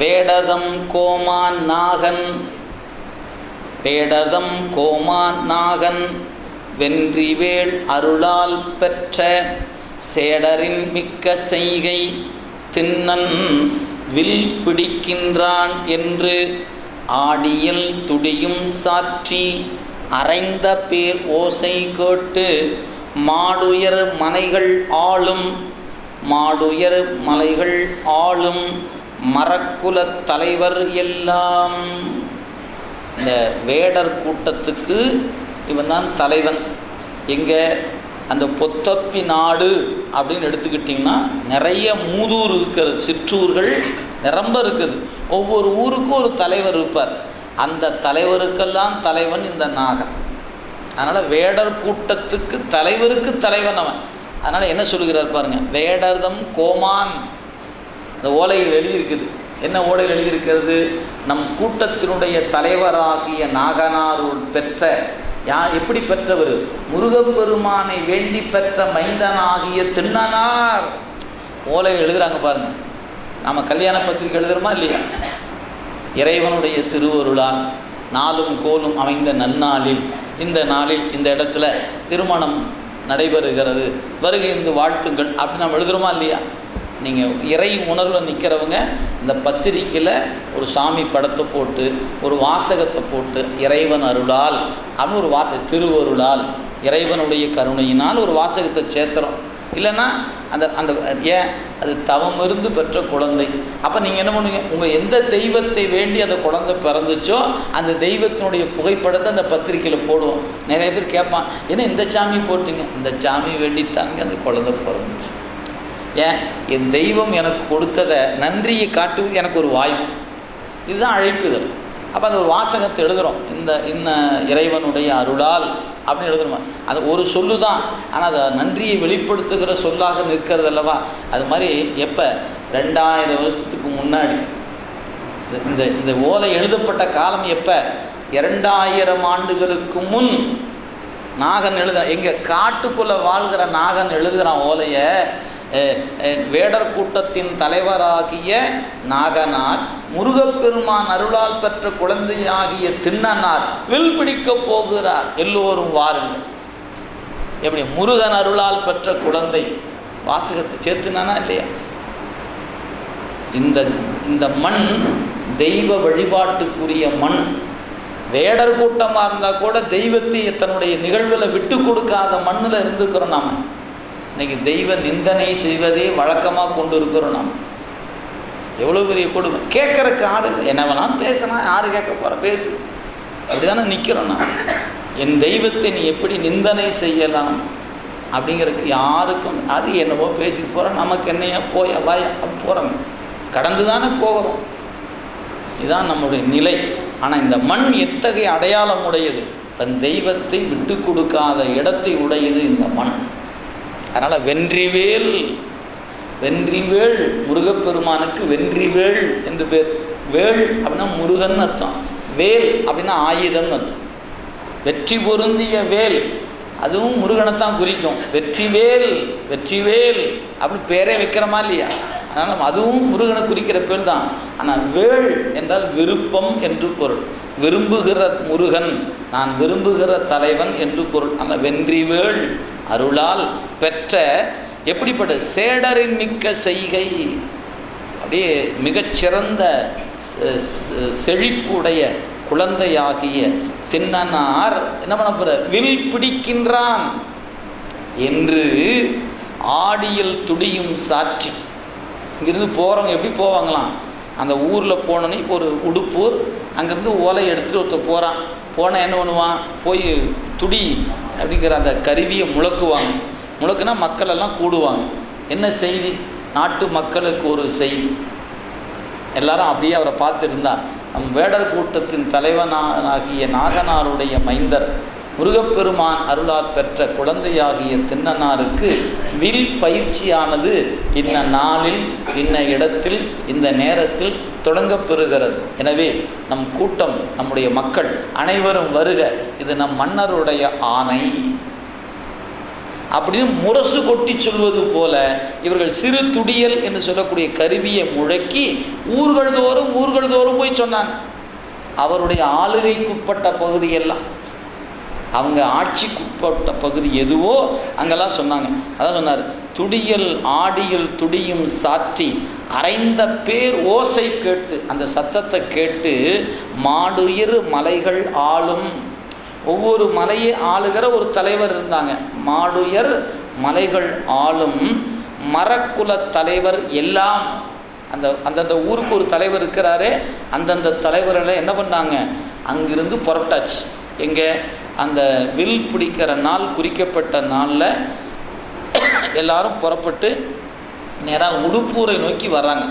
வேடதம் கோமான் நாகன். வேடதம் கோமான் நாகன். வென்றிவேள் அருளால் பெற்ற சேடரின் மிக்க செய்கை தின்னன் வில் பிடிக்கின்றான் என்று ஆடியில் துடியும் சாற்றி அரைந்த பேர் ஓசை கேட்டு மாடுயர் மனைகள் ஆளும். மாடுயர் மலைகள் ஆளும். மரக்குலத் தலைவர் எல்லாம். இந்த வேடர் கூட்டத்துக்கு இவன் தான் தலைவன். எங்கே? அந்த பொத்தப்பி நாடு அப்படின்னு எடுத்துக்கிட்டிங்கன்னா நிறைய மூதூர் இருக்கிறது சிற்றூர்கள் நிரம்ப இருக்குது. ஒவ்வொரு ஊருக்கும் ஒரு தலைவர் இருப்பார். அந்த தலைவருக்கெல்லாம் தலைவன் இந்த நாகன். அதனால் வேடர் கூட்டத்துக்கு தலைவருக்கு தலைவன் அவன். அதனால் என்ன சொல்லுகிறார் பாருங்கள் வேடர்தம் கோமான். இந்த ஓலையில் எழுதியிருக்குது. என்ன ஓலையில் எழுதியிருக்கிறது? நம் கூட்டத்தினுடைய தலைவராகிய நாகனாருள் பெற்ற யார் எப்படி பெற்றவர்? முருகப்பெருமானை வேண்டி பெற்ற மைந்தனாகிய திண்ணனார் ஓலையில் எழுதுகிறாங்க பாருங்கள் நாம் கல்யாண பத்திரிக்கை எழுதுகிறோமா இல்லையா? இறைவனுடைய திருவருளால் நாளும் கோலும் அமைந்த நன்னாளில் இந்த நாளில் இந்த இடத்துல திருமணம் நடைபெறுகிறது. வருகை இந்த வாழ்த்துங்கள். அப்படி நம்ம எழுதுகிறோமா இல்லையா? நீங்கள் இறை உணர்வில் நிற்கிறவங்க இந்த பத்திரிக்கையில் ஒரு சாமி படத்தை போட்டு ஒரு வாசகத்தை போட்டு இறைவன் அருளால் அப்படின்னு ஒரு வார்த்தை திருவருளால் இறைவனுடைய கருணையினால் ஒரு வாசகத்தை சேர்த்துறோம். இல்லைன்னா அந்த அந்த ஏன்? அது தவம் இருந்து பெற்ற குழந்தை. அப்போ நீங்கள் என்ன பண்ணுவீங்க? உங்கள் எந்த தெய்வத்தை வேண்டி அந்த குழந்தை பிறந்துச்சோ அந்த தெய்வத்தினுடைய புகைப்படத்தை அந்த பத்திரிக்கையில் போடுவோம். நிறைய பேர் கேட்பான் ஏன்னா இந்த சாமி போட்டீங்க? இந்த சாமி வேண்டித்தானுங்க அந்த குழந்தை பிறந்துச்சு. ஏன் என் தெய்வம் எனக்கு கொடுத்ததை நன்றியை காட்டுவது எனக்கு ஒரு வாய்ப்பு. இதுதான் அழைப்புதல் அப்போ அந்த ஒரு வாசகத்தை எழுதுகிறோம் இந்த இன்ன இறைவனுடைய அருளால் அப்படின்னு எழுதுறோம். அது ஒரு சொல்லு தான் ஆனால் அதை நன்றியை வெளிப்படுத்துகிற சொல்லாக நிற்கிறது அல்லவா? அது மாதிரி எப்போ? ரெண்டாயிரம் வருஷத்துக்கு முன்னாடி. இந்த- இந்த இந்த ஓலை எழுதப்பட்ட காலம் எப்போ? இரண்டாயிரம் ஆண்டுகளுக்கு முன் நாகன் எழுதுகிறான் எங்கள் காட்டுக்குள்ளே வாழ்கிற நாகன் எழுதுகிறான் ஓலையை. வேடர் கூட்டத்தின் தலைவராகிய நாகனார் முருகப்பெருமான் அருளால் பெற்ற குழந்தையாகிய திண்ணனார் வில் பிடிக்கப் போகிறார். எல்லோரும் வாருங்கள். எப்படி? முருகன் அருளால் பெற்ற குழந்தை. வாசகத்தை சேர்த்துனானா இல்லையா? இந்த இந்த மண் தெய்வ வழிபாட்டுக்குரிய மண். வேடர் கூட்டமாக இருந்தால் கூட தெய்வத்தை தன்னுடைய நிகழ்வில் விட்டு கொடுக்காத மண்ணில் இருந்துக்கிறோம் நாம். இன்னைக்கு தெய்வ நிந்தனை செய்வதே வழக்கமாக கொண்டு இருக்கிறோம் நாம். எவ்வளோ பெரிய கொடுமை. கேட்குறக்கு ஆள் இல்லை. என்ன வேணாலும் யார் கேட்க போகிற பேசு. அப்படி தானே நிற்கிறோம் நான் என் தெய்வத்தை நீ எப்படி நிந்தனை செய்யலாம்? அப்படிங்கிறதுக்கு யாருக்கும் அது என்னவோ பேசிட்டு போகிறோம் நமக்கு என்னையா போய் வாயா போகிறோம் கடந்து தானே போகிறோம். இதுதான் நம்முடைய நிலை. ஆனால் இந்த மண் எத்தகைய அடையாளம் உடையது? தன் தெய்வத்தை விட்டு கொடுக்காத இடத்தை உடையது இந்த மண். அதனால் வென்றிவேல் வென்றிவேள் முருகப்பெருமானுக்கு வென்றிவேள் என்று பேர். வேள் அப்படின்னா முருகன் அர்த்தம். வேல் அப்படின்னா ஆயுதம்னு அர்த்தம். வெற்றி பொருந்திய வேல் அதுவும் முருகனைத்தான் குறிக்கும். வெற்றிவேல் வெற்றிவேல் அப்படின்னு பேரே வைக்கிறோமா இல்லையா? அதனால் அதுவும் முருகனை குறிக்கிற பேர் தான். ஆனால் வேள் என்றால் விருப்பம் என்று பொருள். விரும்புகிற முருகன் நான் விரும்புகிற தலைவன் என்று பொருள். அந்த வென்றிவேள் அருளால் பெற்ற எப்படிப்பட்ட சேடரின் மிக்க செய்கை. அப்படியே மிகச்சிறந்த செழிப்புடைய குழந்தையாகிய தின்னனார் என்ன பண்ண போற வில் பிடிக்கின்றான் என்று ஆடியில் துடியும் சாட்சி இங்கிருந்து போகிறவங்க எப்படி போவாங்களாம்? அந்த ஊரில் போனோன்னே இப்போ ஒரு உடுப்பூர் அங்கேருந்து ஓலை எடுத்துகிட்டு ஒருத்தர் போகிறான் போனால் என்ன பண்ணுவான்? போய் துடி அப்படிங்கிற அந்த கருவியை முழக்குவாங்க. முழக்குனா மக்கள் எல்லாம் கூடுவாங்க. என்ன செய்தி? நாட்டு மக்களுக்கு ஒரு செய்தி. எல்லாரும் அப்படியே அவரை பார்த்துருந்தா. நம் வேடர் கூட்டத்தின் தலைவனாகிய நாகனாருடைய மைந்தர் முருகப்பெருமான் அருளால் பெற்ற குழந்தையாகிய தின்னனாருக்கு வில் பயிற்சியானது. இன்ன நாளில் இன்ன இடத்தில் இந்த நேரத்தில் தொடங்கப்பெறுகிறது எனவே நம் கூட்டம் நம்முடைய மக்கள் அனைவரும் வருக இது நம் மன்னருடைய ஆணை. அப்படின்னு முரசு கொட்டி சொல்வது போல இவர்கள் சிறு துடியல் என்று சொல்லக்கூடிய கருவியை முழக்கி ஊர்கள் தோறும் ஊர்கள் தோறும் போய் சொன்னாங்க. அவருடைய ஆளுகைக்குட்பட்ட பகுதியெல்லாம் அவங்க ஆட்சிக்குட்பட்ட பகுதி எதுவோ அங்கெல்லாம் சொன்னாங்க. அதான் சொன்னார் துடியல் ஆடியில் துடியும் சாற்றி அரைந்த பேர் ஓசை கேட்டு அந்த சத்தத்தை கேட்டு மாடுயிர் மலைகள் ஆளும். ஒவ்வொரு மலையை ஆளுகிற ஒரு தலைவர் இருந்தாங்க. மாடுயர் மலைகள் ஆளும் மரக்குல தலைவர் எல்லாம். அந்த அந்தந்த ஊருக்கு ஒரு தலைவர் இருக்கிறாரே அந்தந்த தலைவர்களை என்ன பண்ணாங்க? அங்கிருந்து புறப்பட்டாச்சு. எங்கே? அந்த வில் பிடிக்கிற நாள் குறிக்கப்பட்ட நாளில் எல்லாரும் புறப்பட்டு நேராக உடுப்பூரை நோக்கி வர்றாங்க.